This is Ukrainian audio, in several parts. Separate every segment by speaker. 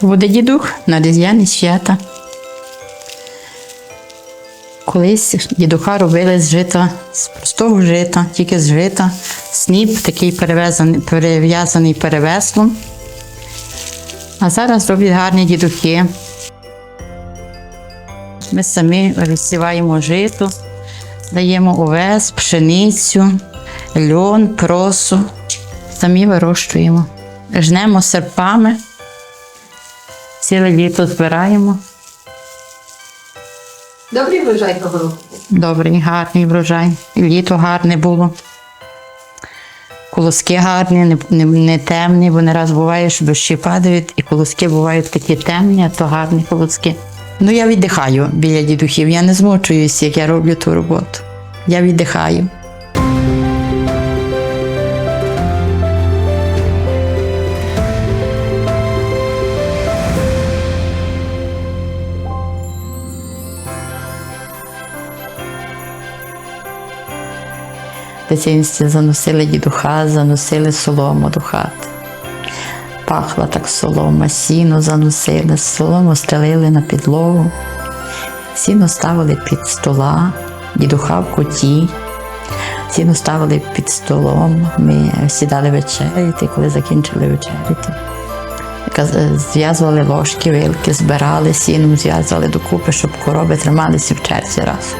Speaker 1: Буде дідух на різдвяні свята. Колись дідуха робили з жита, з простого жита, тільки з жита. Сніп такий перев'язаний, перев'язаний перевеслом. А зараз роблять гарні дідухи. Ми самі розсіваємо жито, даємо овес, пшеницю, льон, просу. Самі вирощуємо. Жнемо серпами, ціле літо збираємо.
Speaker 2: Добрий врожай того року.
Speaker 1: Добрий, гарний врожай. І Літо гарне було. Колоски гарні, не, не, не темні, бо не раз буває, що дощі падають, і колоски бувають такі темні, а то гарні колоски. Ну, я віддихаю біля дідухів. Я не змочуюсь, як я роблю ту роботу. Я віддихаю. Дитинстві заносили дідуха, заносили солому до хати. Пахла так солома, сіно заносили, солому стелили на підлогу, сіно ставили під стола, дідуха в куті, сіно ставили під столом. Ми сідали вечеряти, коли закінчили вечеряти. Зв'язували ложки, вилки, збирали сіном, зв'язували докупи, щоб корови трималися в черзі раз.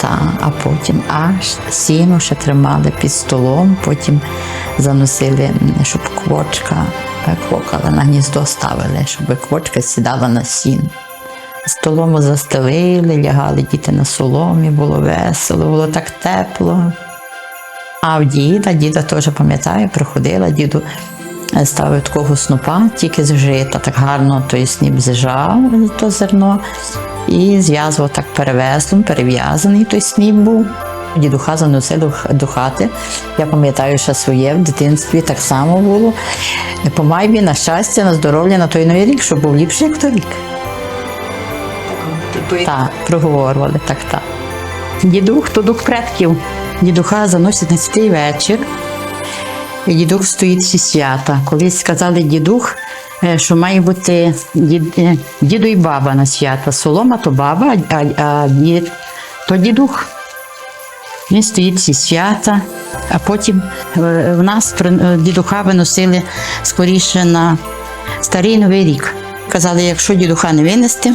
Speaker 1: Та, а потім аж сіно ще тримали під столом, потім заносили, щоб квочка е, квокала на гніздо ставили, щоб квочка сідала на сіно. Столому застелили, лягали діти на соломі, було весело, було так тепло. А в діда, діда теж пам'ятаю, приходила, діду е, ставив такого снопа, тільки з жита, так гарно той сніп зжав, то зерно, і зв'язував так перевеслом, перев'язаний той сніп був. Дідуха заносили до хати. Я пам'ятаю, що своє в дитинстві так само було. По майбі, на щастя, на здоров'я на той новий рік, щоб був ліпший, як торік.
Speaker 2: Типу,
Speaker 1: Так, проговорювали, так, так. Дідух то дух предків. Дідуха заносять на святий вечір. Дідух стоїть зі свята. Колись сказали дідух, що має бути е, діду і баба на свята. Солома то баба, а, а дід то дідух. Він стоїть зі свята, а потім е, в нас е, дідуха виносили скоріше на старий новий рік. Казали, якщо дідуха не винести,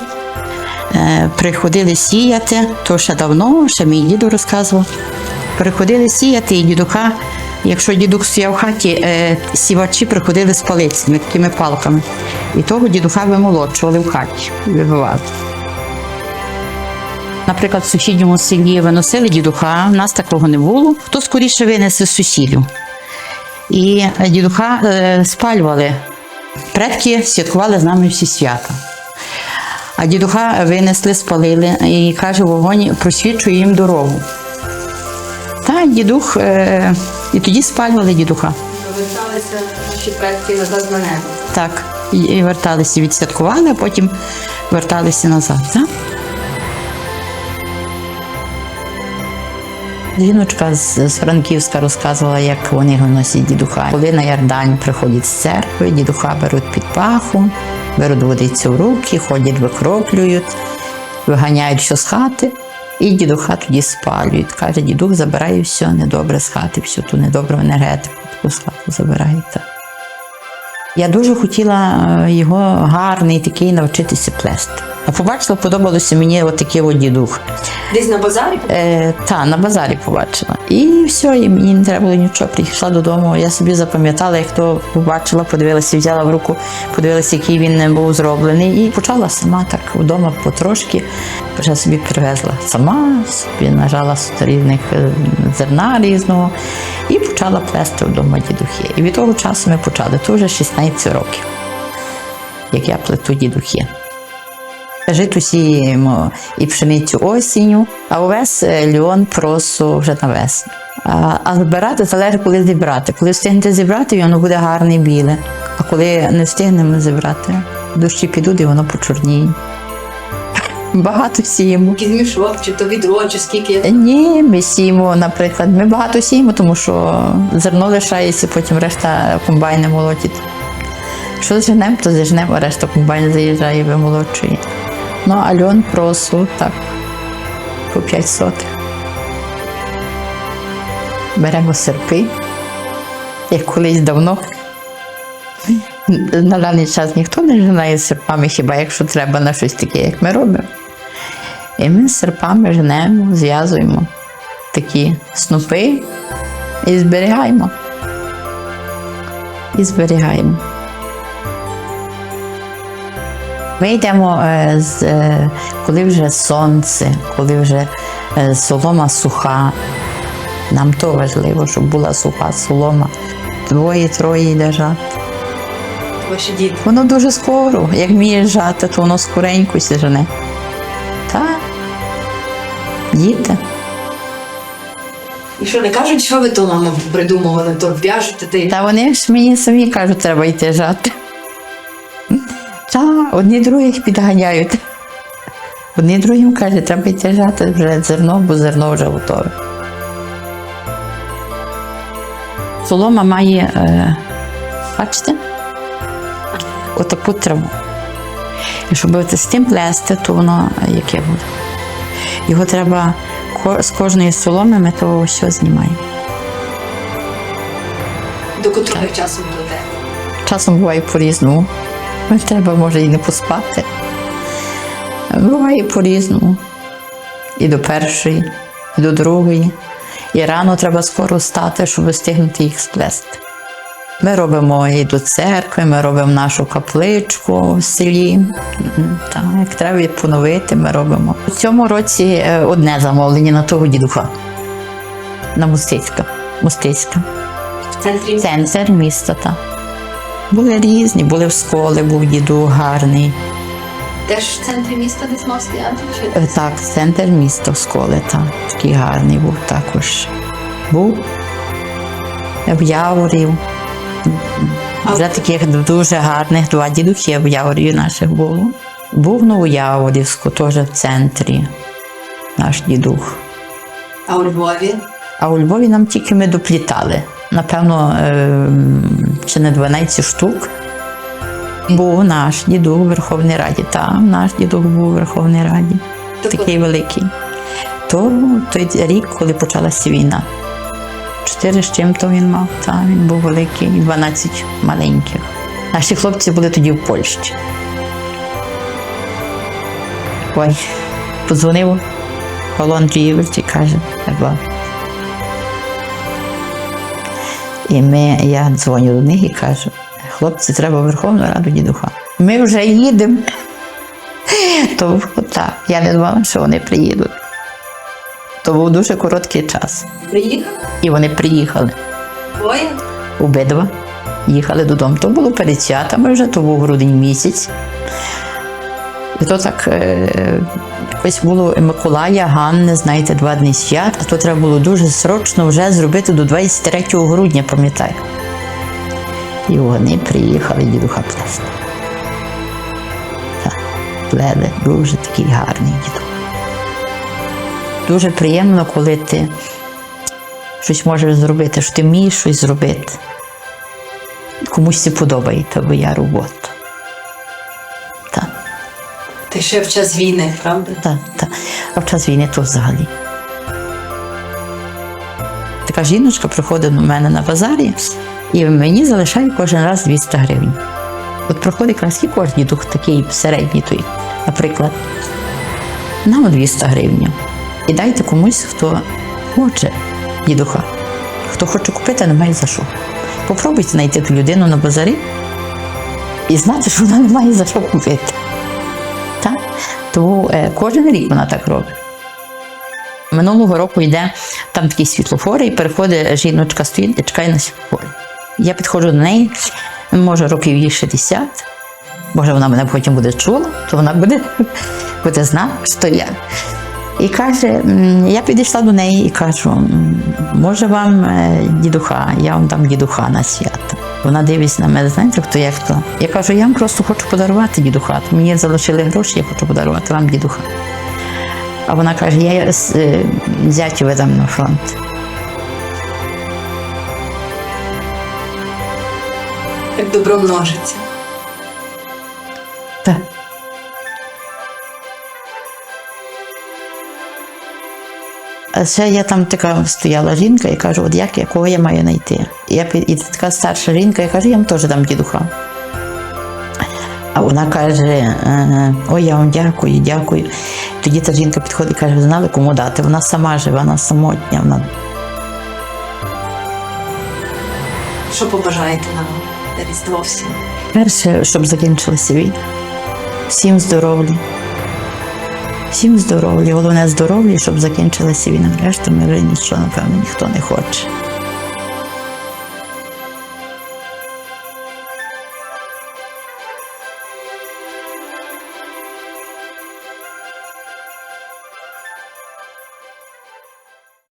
Speaker 1: Е, приходили сіяти, то ще давно, ще мій діду розказував. Приходили сіяти, і дідуха, якщо дідух стояв в хаті, е, сівачі приходили з палицями, такими палками. І того дідуха вимолочували в хаті, вибивали. Наприклад, в сусідньому селі виносили дідуха, в нас такого не було. Хто скоріше винесе з сусідів. І дідуха е, спалювали. Предки святкували з нами всі свята. А дідуха винесли, спалили і каже, вогонь просвічує їм дорогу. Та дідух, е, і тоді спалювали дідуха.
Speaker 2: Поверталися наші предки назад на небо.
Speaker 1: Так, і, верталися, відсвяткували, а потім верталися назад. Так? Жіночка з, Франківська розказувала, як вони виносять дідуха. Коли на Ярдань приходять з церкви, дідуха беруть під паху, беруть водицю в руки, ходять, викроплюють, виганяють все з хати, і дідуха тоді спалюють. Каже, дідух забирає все недобре з хати, всю ту недобру енергетику, таку з хату забирає. Я дуже хотіла е, його гарний такий навчитися плести. А побачила, подобалося мені отакий от дідух.
Speaker 2: Десь на базарі?
Speaker 1: Е, та, на базарі побачила. І все, і мені не треба було нічого. Прийшла додому. Я собі запам'ятала, як то побачила, подивилася, взяла в руку, подивилася, який він був зроблений. І почала сама так вдома потрошки. Вже собі привезла сама, собі нажала різних е, зерна різного і почала плести вдома дідухи. І від того часу ми почали. То вже 16 років, як я плету дідухи. Жито сіємо і пшеницю осінню, а овес е, льон просу вже на весну. А, а збирати залежить, коли зібрати. Коли встигнете зібрати, воно буде гарне біле. А коли не встигнемо зібрати, дощі підуть і воно почорніє. Багато сіємо.
Speaker 2: Якийсь мішок, чи то відро, чи скільки.
Speaker 1: Ні, ми сіємо, наприклад. Ми багато сіємо, тому що зерно лишається, потім решта комбайни молотять. Якщо зженемо, то зженемо, а решта комбайн заїжджає і вимолочує. Ну, а льон просу так по 5 сотих. Беремо серпи, як колись давно. На даний час ніхто не женає серпами, хіба якщо треба на щось таке, як ми робимо. І ми з серпами женемо, зв'язуємо такі снопи і зберігаємо. І зберігаємо. Ми йдемо, е, з, е, коли вже сонце, коли вже е, солома суха. Нам то важливо, щоб була суха солома. Двоє-троє лежать.
Speaker 2: Ваші діти.
Speaker 1: Воно дуже скоро. Як вміє жати, то воно скоренько сі жене. Так. Діти.
Speaker 2: І що не кажуть, що ви то мама придумували, то в'яжете ти.
Speaker 1: Та вони ж мені самі кажуть, треба йти жати. Одні других підганяють. Одні другим кажуть, треба йти жати вже зерно, бо зерно вже готове. Солома має, е, бачите, отаку траву. І щоб з тим плести, то воно е, яке буде. Його треба з кожної соломи ми то все знімаємо.
Speaker 2: До котрого часу плете.
Speaker 1: Часом буває по-різному. Треба може і не поспати. Буває по-різному. І до першої, і до другої. І рано треба скоро встати, щоб встигнути їх сплести. Ми робимо і до церкви, ми робимо нашу капличку в селі. Так, як треба її поновити, ми робимо. У цьому році е, одне замовлення на того дідуха. На Мустицька. Мустицька.
Speaker 2: В центрі
Speaker 1: Центр міста, так. Були різні, були в школи, був діду гарний.
Speaker 2: теж в центрі міста стояти? Чи?
Speaker 1: Е, Так, центр міста в школи, так. Такий гарний був також. Був в Яворів. Вже таких дуже гарних два дідухи в Яворів наших було. Був в Новояворівську, теж в центрі наш дідух.
Speaker 2: А у Львові?
Speaker 1: А у Львові нам тільки ми доплітали. Напевно, е, чи не 12 штук. Був наш дідух у Верховній Раді. Там наш дідух був у Верховній Раді. Такий великий. То той рік, коли почалася війна. Чотири з чим-то він мав, та він був великий, і 12 маленьких. Наші хлопці були тоді в Польщі. Ой, подзвонив Павло Андрійович і каже, треба І ми, я дзвоню до них і кажу, хлопці, треба в Верховну Раду дідуха. Ми вже їдемо. То так, я не думала, що вони приїдуть. То був дуже короткий час.
Speaker 2: Приїхав?
Speaker 1: І вони приїхали
Speaker 2: Двоє?
Speaker 1: обидва. Їхали додому. То було перед святами вже, то був грудень місяць. І то так е, якось було Миколая, Ганни, знаєте, два дні свят, а то треба було дуже срочно вже зробити до 23 грудня, пам'ятаю. І вони приїхали дідуха плести. Плели, дуже такий гарний дідух. Дуже приємно, коли ти щось можеш зробити, що ти вмієш щось зробити. Комусь це подобається твоя робота.
Speaker 2: Ти ще в час війни, правда?
Speaker 1: Так, так. А в час війни то взагалі. Така жіночка приходить до мене на базарі і мені залишає кожен раз 200 гривень. От проходить якраз і кожен дух такий середній той, наприклад, нам 200 гривень. І дайте комусь, хто хоче дідуха. Хто хоче купити, немає за що. Попробуйте знайти ту людину на базарі і знати, що вона не має за що купити. Так? Тому е, кожен рік вона так робить. Минулого року йде там такі світлофори, і переходить жіночка стоїть і чекає на світлофорі. Я підходжу до неї, може років їй 60, може вона мене потім буде чула, то вона буде, буде знати, що я. І каже, я підійшла до неї і кажу, може вам е, дідуха, я вам дам дідуха на свято. Вона дивиться на мене, знаєте, хто як хто. Я кажу, я вам просто хочу подарувати діду хату. Мені залишили гроші, я хочу подарувати вам дідуха. А вона каже, я е, зятю видам на фронт.
Speaker 2: Як добро множиться.
Speaker 1: Так. А ще я там така стояла жінка і кажу, от як, якого я маю знайти? І, я, і така старша жінка, я кажу, я вам теж дам дідуха. А вона каже: ой, я вам дякую, дякую. Тоді та жінка підходить і каже, знали, кому дати? Вона сама живе, вона самотня. Вона...
Speaker 2: Що побажаєте нам на Різдво всім?
Speaker 1: Перше, щоб закінчилася війна. Всім здоров'я. Всім здоров'я. Головне здоров'я, щоб закінчилася війна. Решта ми вже нічого, напевно, ніхто не хоче.